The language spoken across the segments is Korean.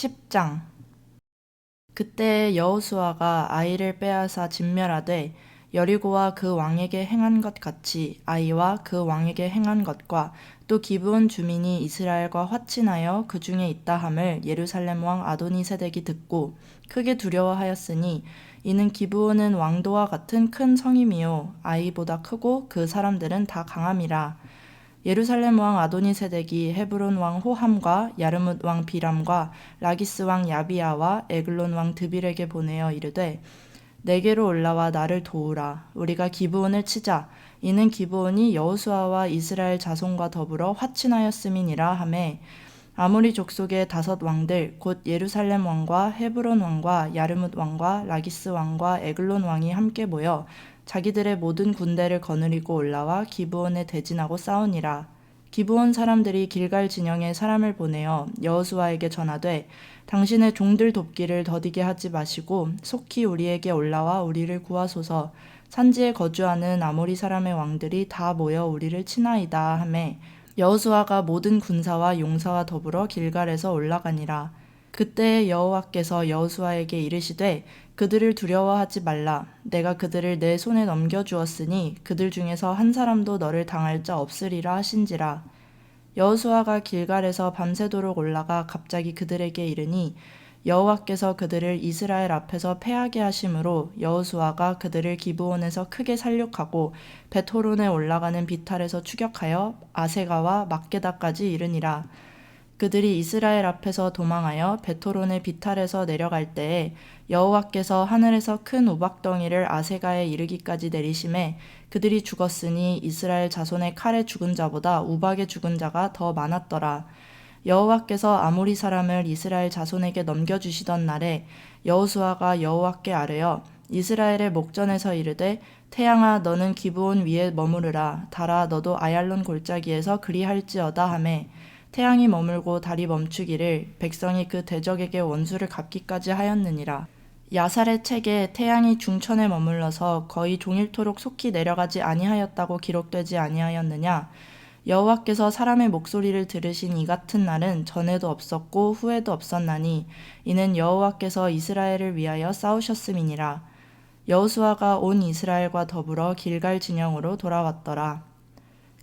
10장. 그때 여호수아가 아이를 빼앗아 진멸하되 여리고와 그 왕에게 행한 것 같이 아이와 그 왕에게 행한 것과 또 기브온 주민이 이스라엘과 화친하여 그 중에 있다 함을 예루살렘 왕 아도니 세덱이 듣고 크게 두려워하였으니 이는 기브온은 왕도와 같은 큰 성임이요 아이보다 크고 그 사람들은 다 강함이라 예루살렘 왕 아도니세덱이 헤브론 왕 호함과 야르뭇 왕 비람과 라기스 왕 야비아와 에글론 왕 드빌에게 보내어 이르되 내게로 올라와 나를 도우라. 우리가 기브온을 치자. 이는 기브온이 여호수아와 이스라엘 자손과 더불어 화친하였음이니라 하매 아모리 족속의 다섯 왕들 곧 예루살렘 왕과 헤브론 왕과 야르뭇 왕과 라기스 왕과 에글론 왕이 함께 모여 자기들의 모든 군대를 거느리고 올라와 기브온에 대진하고 싸우니라. 기브온 사람들이 길갈 진영에 사람을 보내어 여호수아에게 전하되 당신의 종들 돕기를 더디게 하지 마시고 속히 우리에게 올라와 우리를 구하소서 산지에 거주하는 아모리 사람의 왕들이 다 모여 우리를 치나이다 하매 여호수아가 모든 군사와 용사와 더불어 길갈에서 올라가니라 그때 여호와께서 여호수아에게 이르시되 그들을 두려워하지 말라. 내가 그들을 내 손에 넘겨 주었으니 그들 중에서 한 사람도 너를 당할 자 없으리라 하신지라. 여호수아가 길갈에서 밤새도록 올라가 갑자기 그들에게 이르니 여호와께서 그들을 이스라엘 앞에서 패하게 하심으로 여호수아가 그들을 기브온에서 크게 살육하고 베토론에 올라가는 비탈에서 추격하여 아세가와 막게다까지 이르니라 그들이 이스라엘 앞에서 도망하여 베토론의 비탈에서 내려갈 때에 여호와께서 하늘에서 큰 우박덩이를 아세가에 이르기까지 내리심에 그들이 죽었으니 이스라엘 자손의 칼에 죽은 자보다 우박에 죽은 자가 더 많았더라. 여호와께서 아모리 사람을 이스라엘 자손에게 넘겨주시던 날에 여호수아가 여호와께 아뢰어 이스라엘의 목전에서 이르되 태양아 너는 기브온 위에 머무르라 달아 너도 아얄론 골짜기에서 그리할지어다 하매 태양이 머물고 달이 멈추기를 백성이 그 대적에게 원수를 갚기까지 하였느니라. 야살의 책에 태양이 중천에 머물러서 거의 종일토록 속히 내려가지 아니하였다고 기록되지 아니하였느냐? 여호와께서 사람의 목소리를 들으신 이 같은 날은 전에도 없었고 후에도 없었나니 이는 여호와께서 이스라엘을 위하여 싸우셨음이니라. 여호수아가 온 이스라엘과 더불어 길갈 진영으로 돌아왔더라.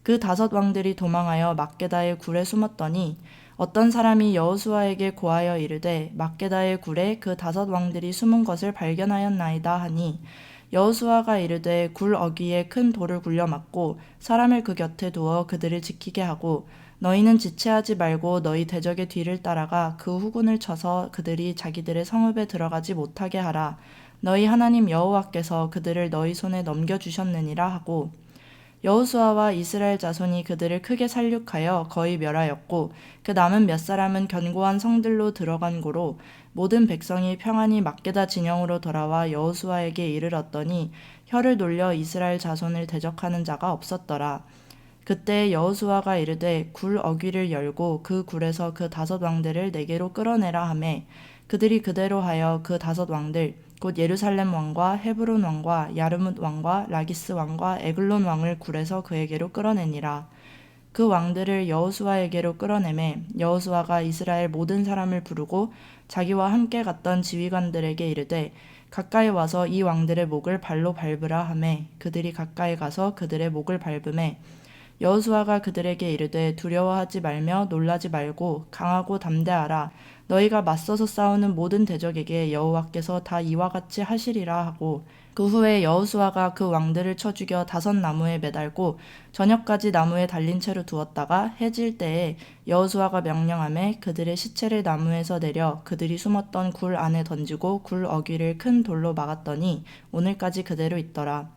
그 다섯 왕들이 도망하여 막게다의 굴에 숨었더니 어떤 사람이 여호수아에게 고하여 이르되 막게다의 굴에 그 다섯 왕들이 숨은 것을 발견하였나이다 하니 여호수아가 이르되 굴 어귀에 큰 돌을 굴려 맞고 사람을 그 곁에 두어 그들을 지키게 하고 너희는 지체하지 말고 너희 대적의 뒤를 따라가 그 후군을 쳐서 그들이 자기들의 성읍에 들어가지 못하게 하라. 너희 하나님 여호와께서 그들을 너희 손에 넘겨 주셨느니라 하고 여호수아와 이스라엘 자손이 그들을 크게 살육하여 거의 멸하였고 그 남은 몇 사람은 견고한 성들로 들어간 고로 모든 백성이 평안히 막게다 진영으로 돌아와 여호수아에게 이르렀더니 혀를 돌려 이스라엘 자손을 대적하는 자가 없었더라. 그때 여호수아가 이르되 굴 어귀를 열고 그 굴에서 그 다섯 왕들을 내게로 끌어내라 하매 그들이 그대로 하여 그 다섯 왕들 곧 예루살렘 왕과 헤브론 왕과 야르뭇 왕과 라기스 왕과 에글론 왕을 굴에서 그에게로 끌어내니라. 그 왕들을 여호수아에게로 끌어내매 여호수아가 이스라엘 모든 사람을 부르고 자기와 함께 갔던 지휘관들에게 이르되 가까이 와서 이 왕들의 목을 발로 밟으라 하매 그들이 가까이 가서 그들의 목을 밟음에 여호수아가 그들에게 이르되 두려워하지 말며 놀라지 말고 강하고 담대하라 너희가 맞서서 싸우는 모든 대적에게 여호와께서 다 이와 같이 하시리라 하고 그 후에 여호수아가 그 왕들을 쳐 죽여 다섯 나무에 매달고 저녁까지 나무에 달린 채로 두었다가 해질 때에 여호수아가 명령함에 그들의 시체를 나무에서 내려 그들이 숨었던 굴 안에 던지고 굴 어귀를 큰 돌로 막았더니 오늘까지 그대로 있더라.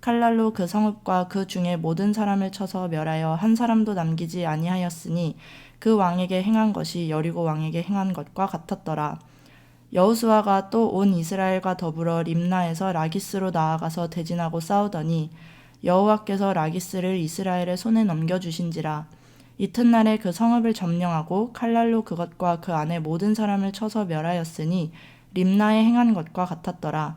칼날로 그 성읍과 그 중에 모든 사람을 쳐서 멸하여 한 사람도 남기지 아니하였으니 그 왕에게 행한 것이 여리고 왕에게 행한 것과 같았더라. 여호수아가 또 온 이스라엘과 더불어 림나에서 라기스로 나아가서 대진하고 싸우더니 여호와께서 라기스를 이스라엘의 손에 넘겨주신지라 이튿날에 그 성읍을 점령하고 칼날로 그것과 그 안에 모든 사람을 쳐서 멸하였으니 림나에 행한 것과 같았더라.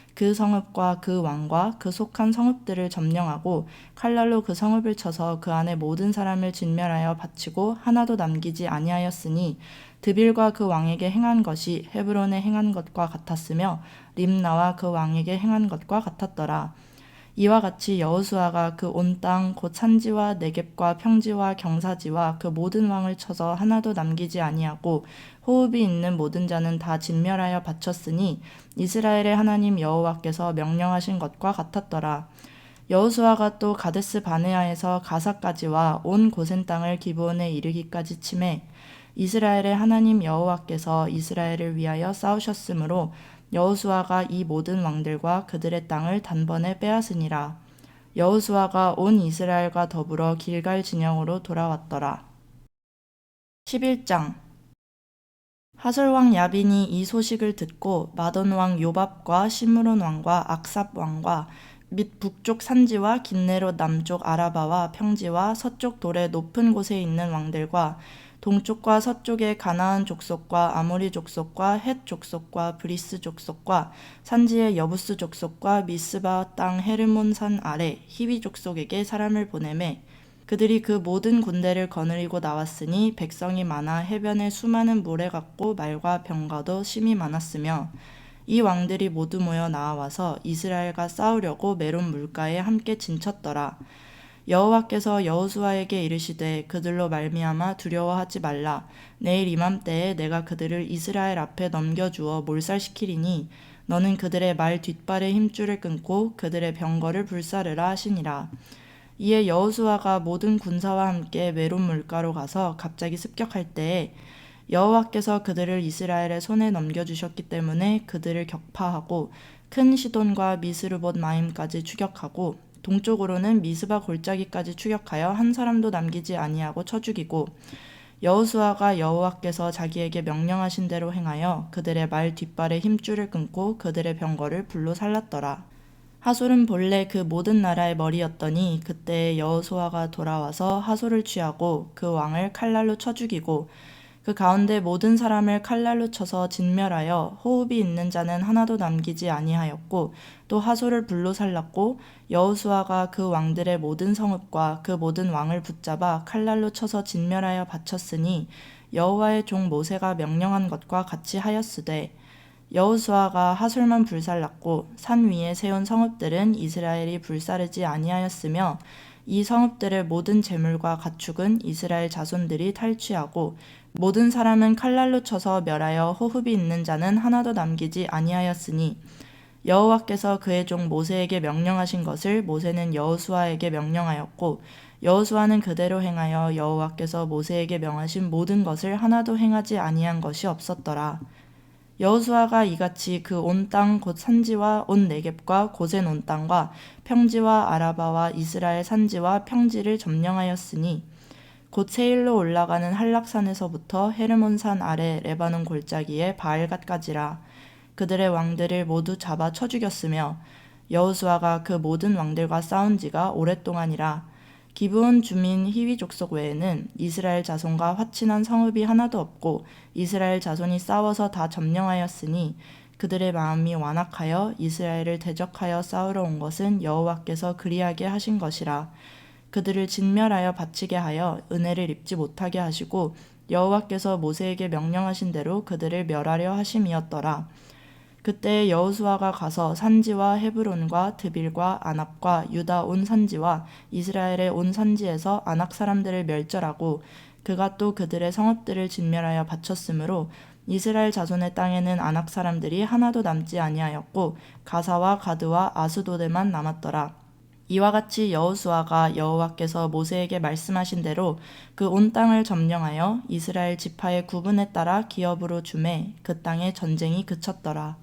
그 성읍과 그 왕과 그 속한 성읍들을 점령하고 칼날로 그 성읍을 쳐서 그 안에 모든 사람을 진멸하여 바치고 하나도 남기지 아니하였으니 드빌과 그 왕에게 행한 것이 헤브론에 행한 것과 같았으며 림나와 그 왕에게 행한 것과 같았더라. 이와 같이 여호수아가 그 온 땅 곧 산지와 내겝과 평지와 경사지와 그 모든 왕을 쳐서 하나도 남기지 아니하고 호흡이 있는 모든 자는 다 진멸하여 바쳤으니 이스라엘의 하나님 여호와께서 명령하신 것과 같았더라. 여호수아가 또 가데스 바네아에서 가사까지와 온 고센 땅을 기브온에 이르기까지 침해 이스라엘의 하나님 여호와께서 이스라엘을 위하여 싸우셨으므로 여호수아가 이 모든 왕들과 그들의 땅을 단번에 빼앗으니라. 여호수아가 온 이스라엘과 더불어 길갈 진영으로 돌아왔더라. 11장 하솔 왕 야빈이 이 소식을 듣고 마돈 왕 요밥과 시므론 왕과 악삽 왕과 및 북쪽 산지와 긴네롯 남쪽 아라바와 평지와 서쪽 돌의 높은 곳에 있는 왕들과 동쪽과 서쪽의 가나안 족속과 아모리 족속과 헷 족속과 브리스 족속과 산지의 여부스 족속과 미스바 땅 헤르몬 산 아래 히비 족속에게 사람을 보내매 그들이 그 모든 군대를 거느리고 나왔으니 백성이 많아 해변에 수많은 모래 같고 말과 병과도 심이 많았으며 이 왕들이 모두 모여 나와서 이스라엘과 싸우려고 메론 물가에 함께 진쳤더라. 여호와께서 여호수아에게 이르시되 그들로 말미암아 두려워하지 말라. 내일 이맘때에 내가 그들을 이스라엘 앞에 넘겨 주어 몰살시키리니 너는 그들의 말 뒷발의 힘줄을 끊고 그들의 병거를 불사르라 하시니라. 이에 여호수아가 모든 군사와 함께 메론 물가로 가서 갑자기 습격할 때에 여호와께서 그들을 이스라엘의 손에 넘겨주셨기 때문에 그들을 격파하고 큰 시돈과 미스르봇 마임까지 추격하고 동쪽으로는 미스바 골짜기까지 추격하여 한 사람도 남기지 아니하고 쳐 죽이고 여호수아가 여호와께서 자기에게 명령하신 대로 행하여 그들의 말 뒷발의 힘줄을 끊고 그들의 병거를 불로 살랐더라. 하솔은 본래 그 모든 나라의 머리였더니 그때 여호수아가 돌아와서 하솔을 취하고 그 왕을 칼날로 쳐 죽이고 그 가운데 모든 사람을 칼날로 쳐서 진멸하여 호흡이 있는 자는 하나도 남기지 아니하였고 또 하솔을 불로 살랐고 여호수아가 그 왕들의 모든 성읍과 그 모든 왕을 붙잡아 칼날로 쳐서 진멸하여 바쳤으니 여호와의 종 모세가 명령한 것과 같이 하였으되 여호수아가 하솔만 불살랐고 산 위에 세운 성읍들은 이스라엘이 불사르지 아니하였으며 이 성읍들의 모든 재물과 가축은 이스라엘 자손들이 탈취하고 모든 사람은 칼날로 쳐서 멸하여 호흡이 있는 자는 하나도 남기지 아니하였으니 여호와께서 그의 종 모세에게 명령하신 것을 모세는 여호수아에게 명령하였고 여호수아는 그대로 행하여 여호와께서 모세에게 명하신 모든 것을 하나도 행하지 아니한 것이 없었더라. 여호수아가 이같이 그 온 땅 곧 산지와 온 내겝과 고센 온 땅과 평지와 아라바와 이스라엘 산지와 평지를 점령하였으니 곧 세일로 올라가는 한락산에서부터 헤르몬산 아래 레바논 골짜기에 바알갓까지라 그들의 왕들을 모두 잡아 쳐 죽였으며 여호수아가 그 모든 왕들과 싸운 지가 오랫동안이라 기브온 주민 히위 족속 외에는 이스라엘 자손과 화친한 성읍이 하나도 없고 이스라엘 자손이 싸워서 다 점령하였으니 그들의 마음이 완악하여 이스라엘을 대적하여 싸우러 온 것은 여호와께서 그리하게 하신 것이라 그들을 진멸하여 바치게 하여 은혜를 입지 못하게 하시고 여호와께서 모세에게 명령하신 대로 그들을 멸하려 하심이었더라. 그때 여호수아가 가서 산지와 헤브론과 드빌과 아낙과 유다 온 산지와 이스라엘의 온 산지에서 아낙 사람들을 멸절하고 그가 또 그들의 성읍들을 진멸하여 바쳤으므로 이스라엘 자손의 땅에는 아낙 사람들이 하나도 남지 아니하였고 가사와 가드와 아스도드만 남았더라. 이와 같이 여호수아가 여호와께서 모세에게 말씀하신 대로 그 온 땅을 점령하여 이스라엘 지파의 구분에 따라 기업으로 주매 그 땅에 전쟁이 그쳤더라.